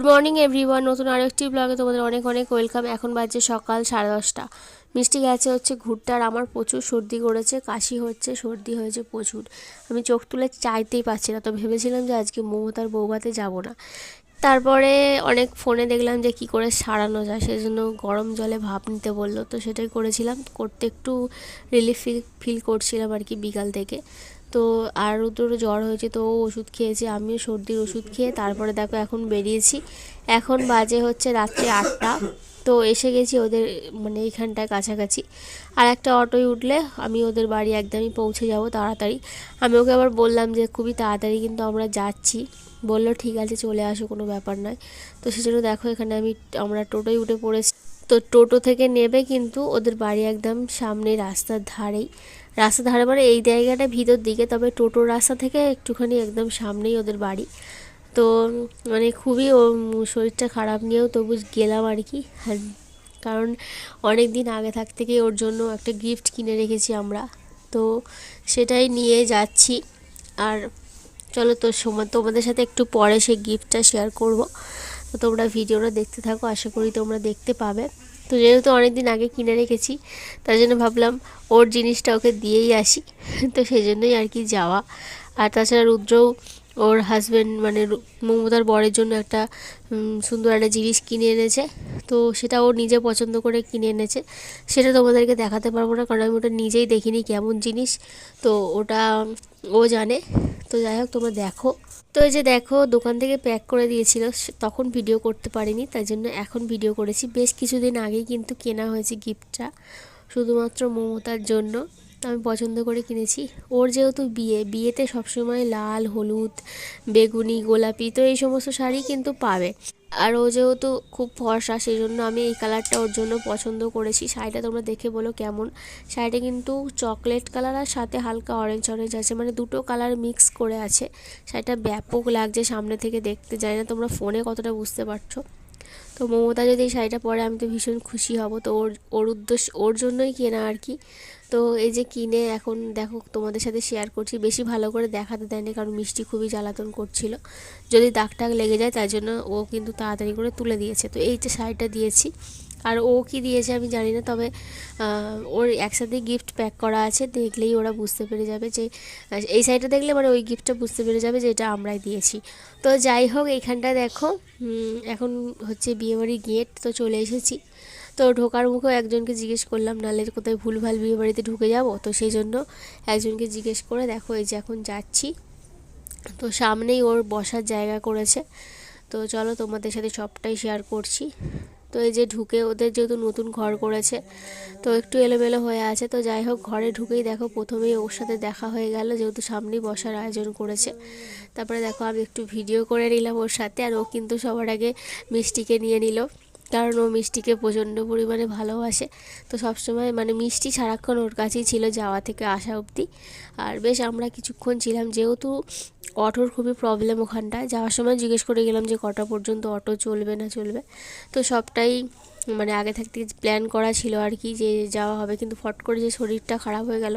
Good morning everyone নতুন আরও একটি ব্লগে তোমাদের অনেক অনেক ওয়েলকাম এখন বাজছে সকাল সাড়ে দশটা। মিষ্টি গেছে হচ্ছে ঘুরতে, আর আমার প্রচুর সর্দি করেছে, কাশি হচ্ছে, সর্দি হয়েছে প্রচুর। আমি চোখ তুলে চাইতেই পাচ্ছি না, তো ভেবেছিলাম যে আজকে মমতার বৌভাতে যাব না। তারপরে অনেক ফোনে দেখলাম যে কি করে সারানো যায় সেই জন্য গরম জলে ভাপ নিতে বলল, তো সেটাই করেছিলাম। করতে একটু রিলিফ ফিল ফিল করছিলাম আর কি বিকাল থেকে। তো আর রুদ্ররও জ্বর হয়েছে তো ও ওষুধ খেয়েছে আমিও সর্দির ওষুধ খেয়ে তারপরে দেখো এখন বেরিয়েছি। এখন বাজে হচ্ছে রাত্রে আটটা তো এসে গেছি ওদের মানে এইখানটায় কাছাকাছি। আর একটা অটোয় উঠলে আমি ওদের বাড়ি একদমই পৌঁছে যাব তাড়াতাড়ি। আমি ওকে আবার বললাম যে খুবই তাড়াতাড়ি কিন্তু আমরা যাচ্ছি। বলল ঠিক আছে চলে আসো কোনো ব্যাপার নয়। তো সেজন্য দেখো এখানে আমি আমরা টোটোয় উঠে পড়েছি। তো টোটো থেকে নেবে কিন্তু ওদের বাড়ি একদম সামনে রাস্তার ধারেই। রাস্তার ধারে মানে এই জায়গাটা ভিতর দিকে, তবে টোটোর রাস্তা থেকে একটুখানি একদম সামনেই ওদের বাড়ি। তো মানে খুবই ও শরীরটা খারাপ নিয়েও তবু গেলাম আর কি। কারণ অনেক দিন আগে থাক থেকে ওর জন্য একটা গিফট কিনে রেখেছি আমরা। তো সেটাই নিয়ে যাচ্ছি। আর চলো তো সময় তোমাদের সাথে একটু পরে সেই গিফটটা শেয়ার করব। তো তোমরা ভিডিওটা দেখতে থাকো, আশা করি তোমরা দেখতে পাবে। তো যেহেতু অনেক দিন আগে কিনে রেখেছি, তার জন্য ভাবলাম ওর জিনিসটা ওকে দিয়েই আসি। তো সেই জন্যই আর কি যাওয়া। আর তাছাড়া রুদ্রও ওর হাজব্যান্ড মানে মমতার বরের জন্য একটা সুন্দর একটা জিনিস কিনে এনেছে। তো সেটা ও নিজে পছন্দ করে কিনে এনেছে। সেটা তোমাদেরকে দেখাতে পারব না, কারণ আমি ওটা নিজেই দেখিনি কেমন জিনিস। তো ওটা ও জানে। তো যাই হোক, তোমরা দেখো। তো এই যে দেখো, দোকান থেকে প্যাক করে দিয়েছিল। তখন ভিডিও করতে পারিনি, তাই জন্য এখন ভিডিও করেছি। বেশ কিছুদিন আগেই কিন্তু কেনা হয়েছে গিফটটা শুধুমাত্র মমতার জন্য। আমি পছন্দ করে কিনেছি। ওর যেহেতু বিয়ে, বিয়েতে সবসময় লাল, হলুদ, বেগুনি, গোলাপি তো এই সমস্ত শাড়ি কিন্তু পাবে। আর ও যেহেতু খুব ফর্সা সেই জন্য আমি এই কালারটা ওর জন্য পছন্দ করেছি। শাড়িটা তোমরা দেখে বলো কেমন। শাড়িটা কিন্তু চকলেট কালার আর সাথে হালকা অরেঞ্জ অরেঞ্জ আছে। মানে দুটো কালার মিক্স করে আছে। শাড়িটা ব্যাপক লাগছে, সামনে থেকে দেখতে যায় না। তোমরা ফোনে কতটা বুঝতে পারছ? তো মমতা যদি এই শাড়িটা পরে আমি তো ভীষণ খুশি হব। তো ওর ওর উদ্দেশ্য, ওর জন্যই কেনা আর কি। তো এই যে কিনে এখন দেখো তোমাদের সাথে শেয়ার করছি, বেশি ভালো করে দেখাতে দেয়নি কারণ মিষ্টি খুবই জ্বালাতন করছিল। যদি দাগ টাগ লেগে যায় তার জন্য ও কিন্তু তাড়াতাড়ি করে তুলে দিয়েছে। তো এই যে শাড়িটা দিয়েছি। আর ও কি দিয়েছে আমি জানি না, তবে ওর একসাথে গিফট প্যাক করা আছে। দেখলেই ওরা বুঝতে পেরে যাবে যে, এই সাইডটা দেখলে মানে ওই গিফটটা বুঝতে পেরে যাবে যে এটা আমরাই দিয়েছি। তো যাই হোক এইখানটা দেখো এখন হচ্ছে বিয়েবাড়ির গেট তো চলে এসেছি। তো ঢোকার মুখেও একজনকে জিজ্ঞেস করলাম নালে কোথায় ভুলভাল বিয়ে বাড়িতে ঢুকে যাব? তো সেই জন্য একজনকে জিজ্ঞেস করে, দেখো, এই যে এখন যাচ্ছি। তো সামনেই ওর বসার জায়গা করেছে। তো চলো তোমাদের সাথে সবটাই শেয়ার করছি। তো এই যে ঢুকে ওদের যেহেতু নতুন ঘর করেছে, তো একটু এলোমেলো হয়ে আছে। তো যাই হোক, ঘরে ঢুকেই দেখো প্রথমেই ওর সাথে দেখা হয়ে গেল, যেহেতু সামনেই বসার আয়োজন করেছে। তারপরে দেখো আমি একটু ভিডিও করে নিলাম ওর সাথে, আর ও কিন্তু সবার আগে মিষ্টিকে নিয়ে নিল। কারণ ও মিষ্টিকে প্রচণ্ড পরিমাণে ভালোবাসে। তো সবসময় মানে মিষ্টি সারাক্ষণ ওর কাছেই ছিল যাওয়া থেকে আসা অবধি। আর বেশ আমরা কিছুক্ষণ ছিলাম, যেহেতু অটোর খুবই প্রবলেম ওখানটায়। যাওয়ার সময় জিজ্ঞেস করে গেলাম যে কটা পর্যন্ত অটো চলবে না চলবে। তো সবটাই মানে আগে থাকতে প্ল্যান করা ছিল আর কি যে যাওয়া হবে। কিন্তু ফট করে যে শরীরটা খারাপ হয়ে গেল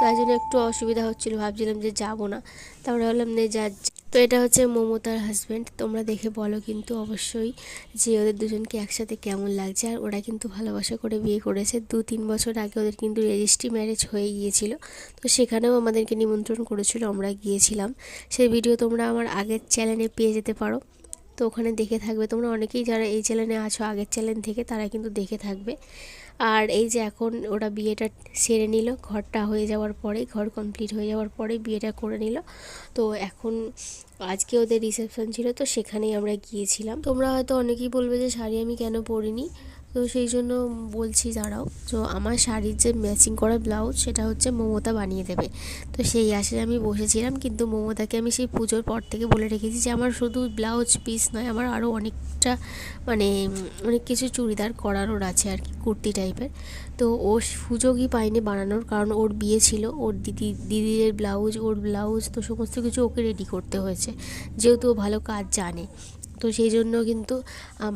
তাই জন্য একটু অসুবিধা হচ্ছিল। ভাবছিলাম যে যাব না। তারপরে ভাবলাম যে, যা। তো এটা হচ্ছে মমতার হাজব্যান্ড তোমরা দেখে বলো কিন্তু অবশ্যই যে ওদের দুজনকে একসাথে কেমন লাগছে। আর ওরা কিন্তু ভালোবাসা করে বিয়ে করেছে। দু তিন বছর আগে ওদের কিন্তু রেজিস্ট্রি ম্যারেজ হয়ে গিয়েছিল। তো সেখানেও আমাদেরকে নিমন্ত্রণ করেছিল, আমরা গিয়েছিলাম। সেই ভিডিও তোমরা আমার আগের চ্যানেলে পেয়ে যেতে পারো। তো ওখানে দেখে থাকবে। তোমরা অনেকেই যারা এই চ্যানেলে আছো, আগের চ্যানেল থেকে, তারা কিন্তু দেখে থাকবে। আর এই যে এখন ওরা বিয়েটা সেরে নিল, ঘরটা হয়ে যাওয়ার পরে ঘর কমপ্লিট হয়ে যাওয়ার পরে বিয়েটা করে নিল। তো এখন আজকে ওদের রিসেপশন ছিল, তো সেখানেই আমরা গিয়েছিলাম। তোমরা হয়তো অনেকেই বলবে যে, শাড়ি আমি কেন পরিনি? তো সেই জন্য বলছি দাঁড়াও। তো আমার শাড়ির যে ম্যাচিং করা ব্লাউজ সেটা হচ্ছে মমতা বানিয়ে দেবে। তো সেই আশায় আমি বসেছিলাম, কিন্তু মমতাকে আমি সেই পুজোর পর থেকে বলে রেখেছি যে, আমার শুধু ব্লাউজ পিস নয়, আমার আরও অনেকটা মানে অনেক কিছু চুড়িদার করানোর আছে আর কি, কুর্তি টাইপের তো ও সুযোগই পায়নি বানানোর, কারণ ওর বিয়ে ছিল, ওর দিদি দিদির ব্লাউজ ওর ব্লাউজ তো সমস্ত কিছু ওকে রেডি করতে হয়েছে। যেহেতু ও ভালো কাজ জানে। তো সেই জন্য কিন্তু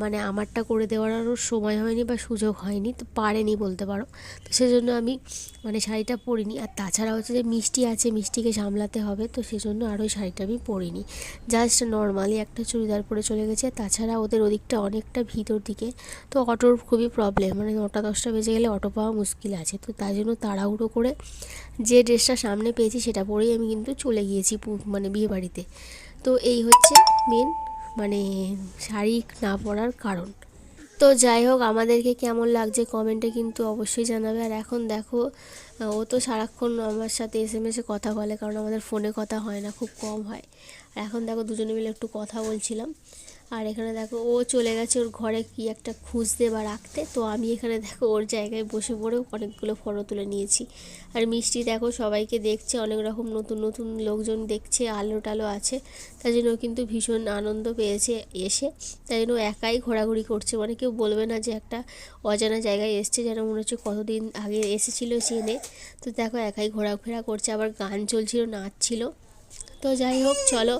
মানে আমারটা করে দেওয়ার আরও সময় হয়নি বা সুযোগ হয়নি, তো পারেনি বলতে পারো। তো সেজন্য আমি মানে শাড়িটা পরিনি। আর তাছাড়া হচ্ছে যে মিষ্টি আছে, মিষ্টিকে সামলাতে হবে, তো সেজন্য আর ওই শাড়িটা আমি পরিনি। জাস্ট নর্মালি একটা চুড়িদার পরে চলে গেছে তাছাড়া ওদের ওদিকটা অনেকটা ভিতর দিকে, তো অটোর খুবই প্রবলেম মানে নটা, দশটা বেজে গেলে অটো পাওয়া মুশকিল আছে। তো তাই জন্য তাড়াহুড়ো করে যে ড্রেসটা সামনে পেয়েছি, সেটা পরেই আমি কিন্তু চলে গিয়েছি মানে বিয়ে বাড়িতে তো এই হচ্ছে মেন মানে শাড়ি না পরার কারণ। তো যাই হোক, আমাদেরকে কেমন লাগছে কমেন্টে কিন্তু অবশ্যই জানাবে। আর এখন দেখো ও তো সারাক্ষণ আমার সাথে এস এম এসে কথা বলে, কারণ আমাদের ফোনে কথা হয় না, খুব কম হয়। আর এখন দেখো, দুজনে মিলে একটু কথা বলছিলাম। আর এখানে দেখো, ও চলে গেছে ওর ঘরে কি একটা খুঁজতে বা রাখতে। তো আমি এখানে দেখো, ওর জায়গায় বসে পড়েও অনেকগুলো ফটো তুলে নিয়েছি। আর মিষ্টি দেখো, সবাইকে দেখছে, অনেক রকম নতুন নতুন লোকজন দেখছে, আলো টালো আছে। তাই জন্য কিন্তু ভীষণ আনন্দ পেয়েছে এসে। তাই জন্য একাই ঘোরাঘুরি করছে। মানে কেউ বলবে না যে একটা অজানা জায়গায় এসছে যেন মনে হচ্ছে কতদিন আগে এসেছিল চেনে তো দেখো, একাই ঘোরাফেরা করছে, আবার গান চলছিল, নাচছিল। তো যাই হোক, চলো,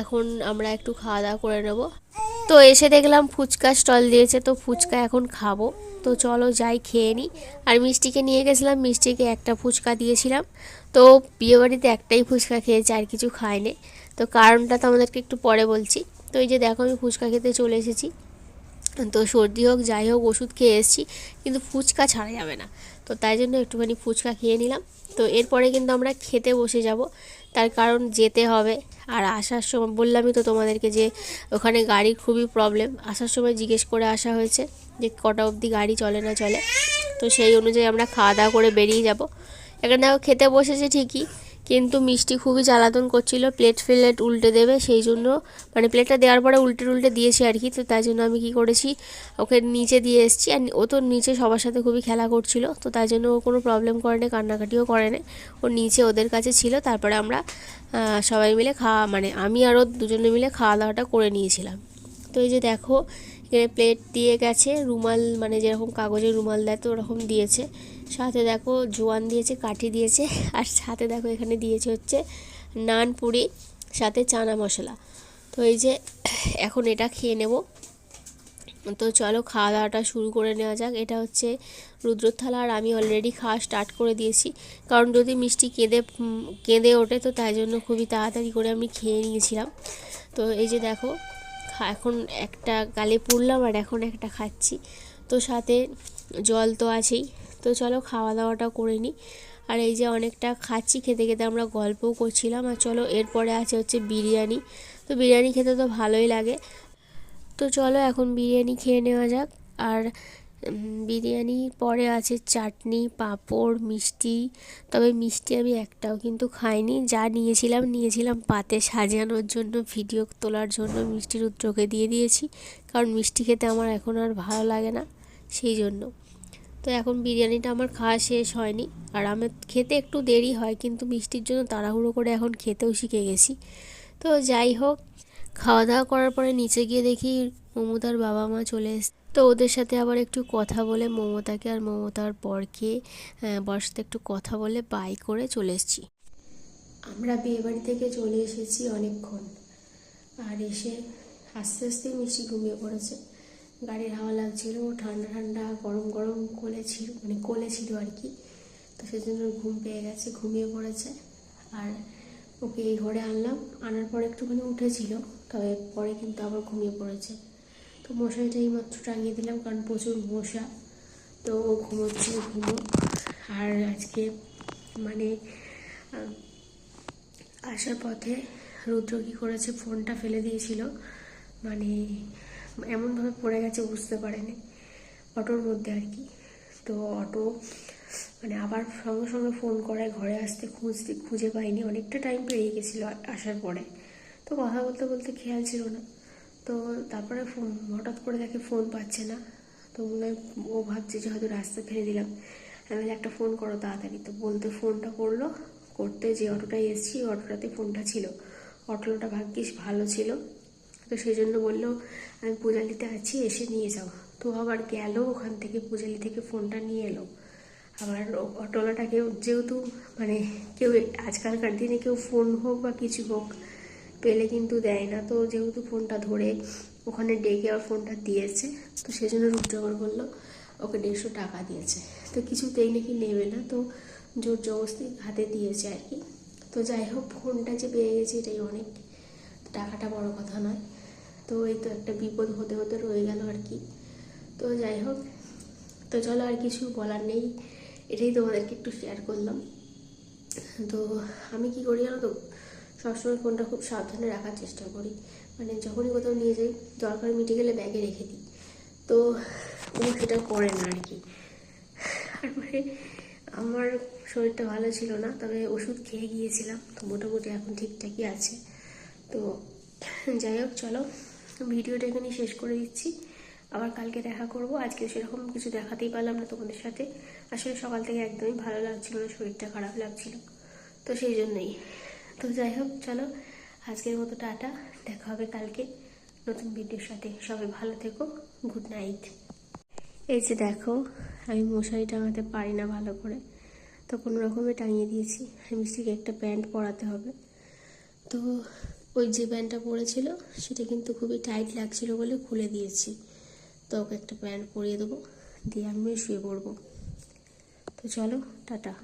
এখন আমরা একটু খাওয়া দাওয়া করে নেব। তো এসে দেখলাম ফুচকা স্টল দিয়েছে, তো ফুচকা এখন খাব। তো চলো যাই খেয়ে নিই আর মিষ্টিকে নিয়ে গেছিলাম, মিষ্টিকে একটা ফুচকা দিয়েছিলাম। তো বিয়েবাড়িতে একটাই ফুচকা খেয়েছে, আর কিছু খায়নি। তো কারণটা তো আমাদেরকে একটু পরে বলছি। তো এই যে দেখো, আমি ফুচকা খেতে চলে এসেছি। তো সর্দি হোক, যাই হোক, ওষুধ খেয়ে এসেছি। কিন্তু ফুচকা ছাড়া যাবে না। তো তাই জন্য একটুখানি ফুচকা খেয়ে নিলাম। তো এরপরে কিন্তু আমরা খেতে বসে যাব। তার কারণ যেতে হবে। আর আসার সময় বললামই তো তোমাদেরকে যে ওখানে গাড়ি খুবই প্রবলেম আসার সময় জিজ্ঞেস করে আসা হয়েছে যে কটা অবধি গাড়ি চলে না চলে। তো সেই অনুযায়ী আমরা খাওয়া দাওয়া করে বেরিয়ে যাব। এখানে দেখো খেতে বসেছে ঠিকই। কিন্তু মিষ্টি খুবই জ্বালাতন করছিল প্লেট ফ্লেট উল্টে দেবে সেই জন্য। মানে প্লেটটা দেওয়ার পরে উল্টে উল্টে দিয়েছি আর কি, তো তাই জন্য আমি কি করেছি, ওকে নিচে দিয়ে এসেছি। আর ও তো নিচে সবার সাথে খুবই খেলা করছিল, তো তাই জন্য ও কোনো প্রবলেম করেনি, কান্নাকাটিও করেনি। ও নিচে ওদের কাছে ছিল, তারপরে আমরা সবাই মিলে খাওয়া মানে আমি আর ও দুজনে মিলে খাওয়া দাওয়াটা করে নিয়েছিলাম। তো এই যে দেখো এখানে প্লেট দিয়ে গেছে, রুমাল মানে যেরকম কাগজের রুমাল দেয় তো ওরকম দিয়েছে। সাথে দেখো জোয়ান দিয়েছে, কাঠি দিয়েছে, আর সাথে দেখো এখানে দিয়েছে হচ্ছে নান, পুরি, সাথে চানা মশলা। তো এই যে এখন এটা খেয়ে নেব। তো চলো খাওয়া দাওয়াটা শুরু করে নেওয়া যাক। এটা হচ্ছে রুদ্রর থালা আর আমি অলরেডি খাওয়া স্টার্ট করে দিয়েছি। কারণ যদি মিষ্টি কেঁদে কেঁদে ওঠে তো তাই জন্য খুবই তাড়াতাড়ি করে আমি খেয়ে নিয়েছিলাম। তো এই যে দেখো এখন একটা গালে পুড়লাম আর এখন একটা খাচ্ছি। তো সাথে জল তো আছেই। তো চলো খাওয়া দাওয়াটা করে নিই। আর এই যে অনেকটা খাচ্ছি খেতে খেতে আমরা গল্পও করছিলাম। আর চলো এরপরে আছে হচ্ছে বিরিয়ানি। তো বিরিয়ানি খেতে তো ভালোই লাগে। তো চলো এখন বিরিয়ানি খেয়ে নেওয়া যাক। আর উম, বিরিয়ানির পরে আছে চাটনি পাঁপড় মিষ্টি। তবে মিষ্টি আমি একটাও কিন্তু খাইনি। যা নিয়েছিলাম নিয়েছিলাম পাতে সাজানোর জন্য ভিডিও তোলার জন্য মিষ্টি রুদ্রকে দিয়ে দিয়েছি। কারণ মিষ্টি খেতে আমার এখন আর ভালো লাগে না। সেই জন্য। তো এখন বিরিয়ানিটা আমার খাওয়া শেষ হয়নি। আর আমার খেতে একটু দেরি হয়, কিন্তু মিষ্টির জন্য তাড়াহুড়ো করে এখন খেতেও শিখে গেছি। তো যাই হোক খাওয়া দাওয়া করার পরে নিচে গিয়ে দেখি মমতার বাবা মা চলে এসে তো ওদের সাথে আবার একটু কথা বলে মমতাকে আর মমতার পরকে বর্ষাতে একটু কথা বলে বাই করে চলে এসেছি। আমরা বিয়েবাড়ি থেকে চলে এসেছি অনেকক্ষণ। আর এসে আস্তে আস্তে মিষ্টি ঘুমিয়ে পড়েছে। গাড়ির হাওয়া লাগছিল, ঠান্ডা ঠান্ডা, গরম গরম কোলে ছিল মানে কোলে ছিল আর কি। তো সেজন্য ঘুম পেয়ে গেছে, ঘুমিয়ে পড়েছে। আর ওকে এই ঘরে আনলাম, আনার পর একটুখানি উঠেছিল, তবে পরে কিন্তু আবার ঘুমিয়ে পড়েছে। তো মশারিটা এই মাত্র টাঙিয়ে দিলাম, কারণ প্রচুর মশা। তো ও ঘুমোচ্ছে, ঘুমো। আর আজকে মানে আসার পথে রুদ্র কী করেছে, ফোনটা ফেলে দিয়েছিল। মানে এমনভাবে পড়ে গেছে বুঝতে পারেনি অটোর মধ্যে আর কি। তো অটো মানে আবার সঙ্গে সঙ্গে ফোন করায় ঘরে আসতে খুঁজতে খুঁজে পাইনি। অনেকটা টাইম পেরিয়ে গেছিল আসার পরে। তো কথা বলতে বলতে খেয়াল ছিল না। তো তারপরে ফোন হঠাৎ করে দেখে ফোন পাচ্ছে না। তো মনে হয় ও ভাবছে যে হয়তো রাস্তা ফেলে দিলাম। আমি একটা ফোন করো তাড়াতাড়ি। তো বলতে ফোনটা করল। করতে যে অটোটায় এসেছি, অটোটাতে ফোনটা ছিল। অটোটা ভাগ্যিস ভালো ছিল। তো সেই জন্য বলল, আমি পূজালিতে আছি, এসে নিয়ে যাও। তো আবার গেল, ওখান থেকে পূজালি থেকে ফোনটা নিয়ে এলো। আবার অটোওয়ালাটাকে যেহেতু মানে কেউ আজকালকার দিনে কেউ ফোন হোক বা কিছু হোক, পেলে কিন্তু দেয় না। তো যেহেতু ফোনটা ধরে ওখানে ডেকে আর ফোনটা দিয়েছে, তো সেই জন্য রূপজগর বলল, ওকে দেড়শো টাকা দিয়েছে। তো কিছুতেই নাকি নেবে না, তো জোর জবরদস্তি হাতে দিয়েছে আর কি। তো যাই হোক, ফোনটা যে পেয়ে গেছে এটাই অনেক। টাকাটা বড় কথা নয়। তো এই তো একটা বিপদ হতে হতে রয়ে গেল আর কি। তো যাই হোক, তো চলো আর কিছু বলার নেই, এটাই তোমাদেরকে একটু শেয়ার করলাম। তো আমি কি করি জানো তো, সবসময় ফোনটা খুব সাবধানে রাখার চেষ্টা করি। মানে যখনই কোথাও নিয়ে যাই, দরকার মিটে গেলে ব্যাগে রেখে দিই। তো ও সেটা করে না আর কি। তারপরে আমার শরীরটা ভালো ছিল না, তবে ওষুধ খেয়ে গিয়েছিলাম, তো মোটামুটি এখন ঠিকঠাকই আছে। তো যাই হোক, চলো। ভিডিওটা এখানে শেষ করে দিচ্ছি। আবার কালকে দেখা করব। আজকে সেরকম কিছু দেখাতেই পারলাম না তোমাদের সাথে। আসলে সকাল থেকে একদমই ভালো লাগছিল না, শরীরটা খারাপ লাগছিল। তো সেই জন্যই। তো যাই হোক, চলো, আজকের মতো টাটা। দেখা হবে কালকে নতুন ভিডিওর সাথে। সবাই ভালো থেকো। Good night. এই যে দেখো, আমি মশারি টাঙাতে পারি না ভালো করে। তো কোনো রকমে টাঙিয়ে দিয়েছি। আমি মিষ্টিকে একটা প্যান্ট পরাতে হবে। তো ওই যে প্যান্টটা পরেছিল, সেটা কিন্তু খুবই টাইট লাগছিল বলে খুলে দিয়েছি। তো ওকে একটা প্যান্ট পরিয়ে দেবো, দিয়ে আমিও শুয়ে পড়ব। তো চলো, টাটা।